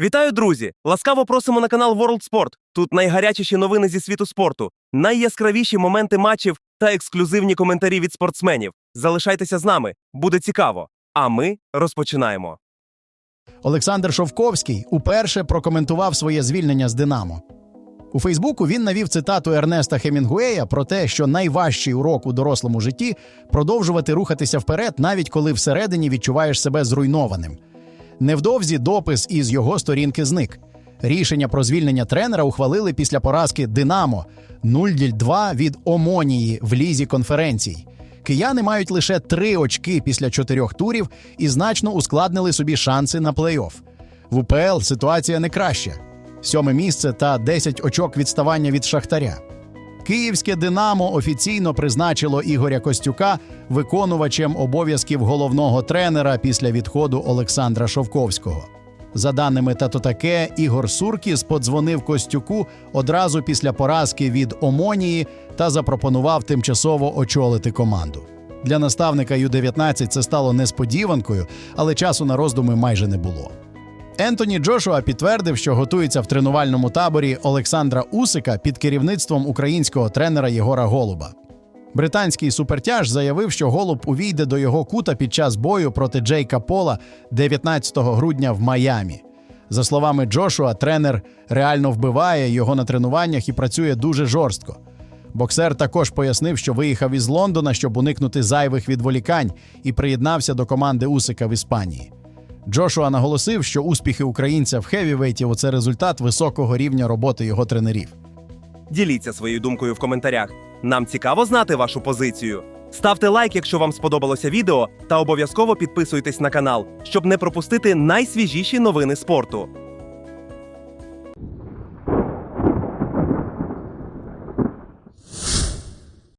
Вітаю, друзі! Ласкаво просимо на канал World Sport. Тут найгарячіші новини зі світу спорту, найяскравіші моменти матчів та ексклюзивні коментарі від спортсменів. Залишайтеся з нами, буде цікаво. А ми розпочинаємо. Олександр Шовковський уперше прокоментував своє звільнення з Динамо. У Фейсбуку він навів цитату Ернеста Хемінгуея про те, що найважчий урок у дорослому житті продовжувати рухатися вперед, навіть коли всередині відчуваєш себе зруйнованим. Невдовзі допис із його сторінки зник. Рішення про звільнення тренера ухвалили після поразки Динамо 0-2 від Омонії в лізі конференцій. Кияни мають лише три очки після чотирьох турів і значно ускладнили собі шанси на плей-офф. В УПЛ ситуація не краща: сьоме місце та 10 очок відставання від Шахтаря. Київське Динамо офіційно призначило Ігоря Костюка виконувачем обов'язків головного тренера після відходу Олександра Шовковського. За даними Татотаке, Ігор Суркіс подзвонив Костюку одразу після поразки від Омонії та запропонував тимчасово очолити команду. Для наставника Ю-19 це стало несподіванкою, але часу на роздуми майже не було. Ентоні Джошуа підтвердив, що готується в тренувальному таборі Олександра Усика під керівництвом українського тренера Єгора Голуба. Британський супертяж заявив, що Голуб увійде до його кута під час бою проти Джейка Пола 19 грудня в Майамі. За словами Джошуа, тренер реально вбиває його на тренуваннях і працює дуже жорстко. Боксер також пояснив, що виїхав із Лондона, щоб уникнути зайвих відволікань, і приєднався до команди Усика в Іспанії. Джошуа наголосив, що успіхи українця в хевівейті – це результат високого рівня роботи його тренерів. Діліться своєю думкою в коментарях. Нам цікаво знати вашу позицію. Ставте лайк, якщо вам сподобалося відео, та обов'язково підписуйтесь на канал, щоб не пропустити найсвіжіші новини спорту.